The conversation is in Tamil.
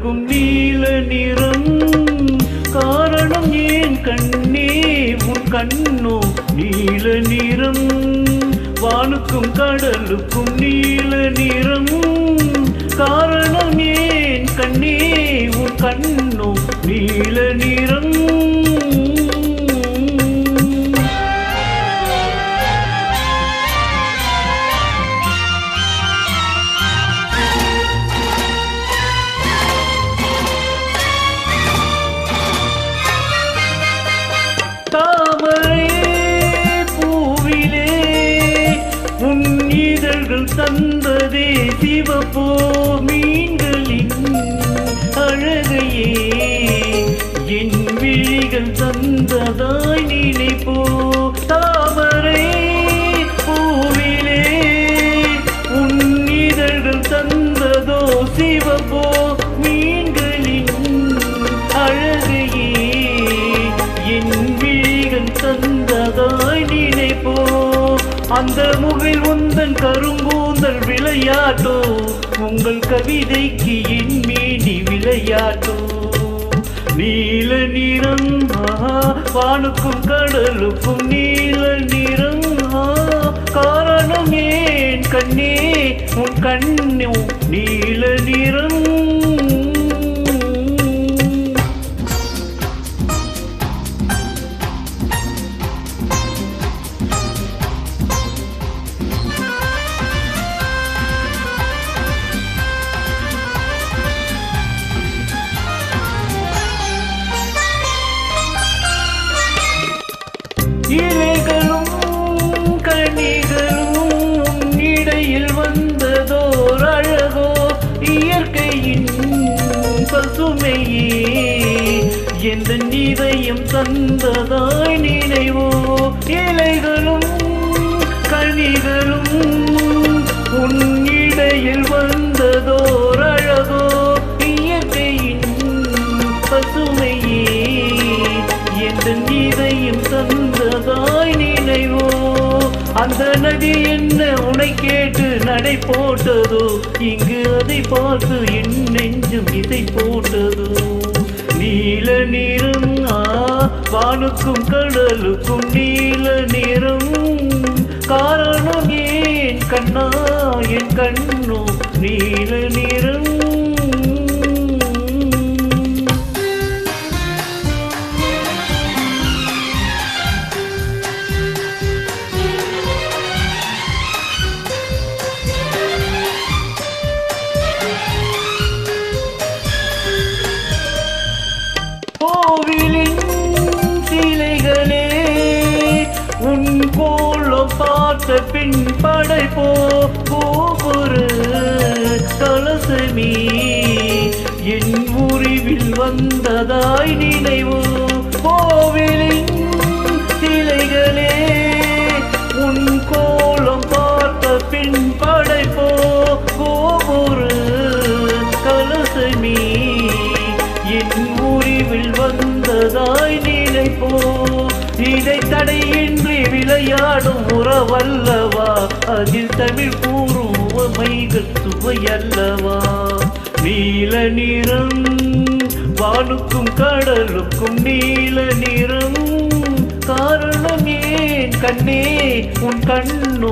கடலுக்கும் நீல நிறம். காரணம் ஏன் கண்ணே? உன் கண்ணோ நீல நிறம். வானுக்கும் கடலுக்கும் நீல நிறம். காரணம் ஏன் தந்ததே சிவப்போ மீன்களின் அழகையே. என் விழிகள் தந்ததாய் நினைப்போ தாமரை பூவிலே. உன் இதழ்கள் தந்ததோ சிவப்போ அந்த முகில் உந்தன் கரும்பூந்தல் விளையாட்டோ உங்கள் கவிதைக்கு என் மேனி விளையாட்டோ. நீல நிறம் வானுக்கும் கடலுக்கும் நீல நிறம் காரணம் ஏன் கண்ணே? உன் கண்ணு நீல நிறம் தந்ததாய் நினைவோ? இலைகளும் கனிகளும் உன் இடையில் வந்ததோர் அழகோ இயற்கையின் பசுமையே எந்த நீதையும் தந்ததாய் நினைவோ? அந்த நதி என்ன உனை கேட்டு நடை போட்டதோ? இங்கு அதை பார்த்து என் நெஞ்சும் இதை போட்டதோ? நீல நிறம் வானுக்கும் கடலுக்கும் நீல நிறம். காரணம் ஏன் கண்ணா? என் கண்ணோ நீல நிறம். படைப்போ போரு கலசமி என் முறிவில் வந்ததாய் நினைவு கோவிலின் சிலைகளே. உன் கோலம் பார்த்த பின் படைப்போ கோபுரு கலசமி என் முறிவில் வந்ததாய் நினைப்போ. இதை தடையின்றி விளையாடும் உறவல்லவா அதில் தமிழ் பூர்வமைகள் சுவையல்லவா நீல நிறம் வானுக்கும் கடலுக்கும் நீல நிறம். காரணம் ஏன் கண்ணே உன் கண்ணோ